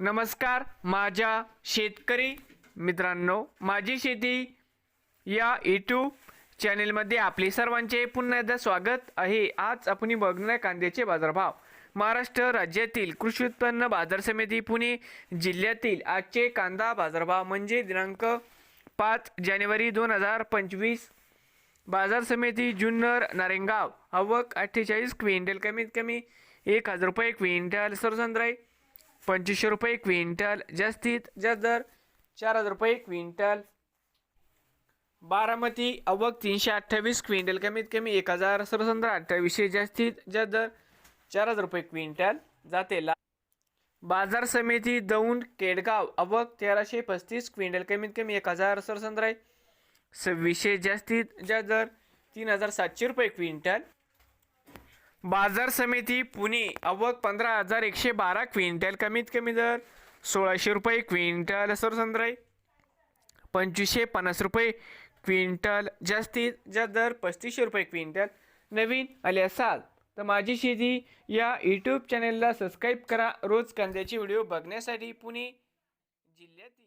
नमस्कार माझ्या शेतकरी मित्रांनो माझी शेती या यूट्यूब चॅनेलमध्ये आपले सर्वांचे पुन्हा एकदा स्वागत आहे. आज आपण बघणार कांद्याचे बाजारभाव. महाराष्ट्र राज्यातील कृषी उत्पन्न बाजार समिती पुणे जिल्ह्यातील आजचे कांदा बाजारभाव म्हणजे दिनांक पाच जानेवारी दोन हजार पंचवीस. बाजार समिती जुन्नर नारेंगाव आवक अठ्ठेचाळीस क्विंटल कमीत कमी एक हजार रुपये क्विंटल सरसंद्राई पंचवीसशे रुपये क्विंटल. जास्तीत जास्त दर चार हजार रुपये क्विंटल. बारामती अवक तीनशे अठ्ठावीस क्विंटल. कमीत कमी एक हजार सरसंद्र अठ्ठावीसशे. जास्तीत जास्त दर चार हजार रुपये क्विंटल. जाते ला बाजार समिती दौंड केडगाव अवक तेराशे पस्तीस क्विंटल. कमीत कमी एक हजार सरसंद्राय सव्वीसशे. जास्तीत जास्त दर तीन हजार सातशे रुपये क्विंटल. बाजार समिती पुणे आवक पंधरा हजार एकशे बारा क्विंटल कमीत कमी दर सोळाशे रुपये क्विंटल सरसंद्राई पंचवीसशे पन्नास रुपये क्विंटल जास्तीत जास्त दर पस्तीसशे रुपये क्विंटल. नवीन आले असाल तर माझी शेती या यूट्यूब चॅनेलला सबस्क्राईब करा. रोज कांद्याचे व्हिडिओ बघण्यासाठी पुणे जिल्ह्यातील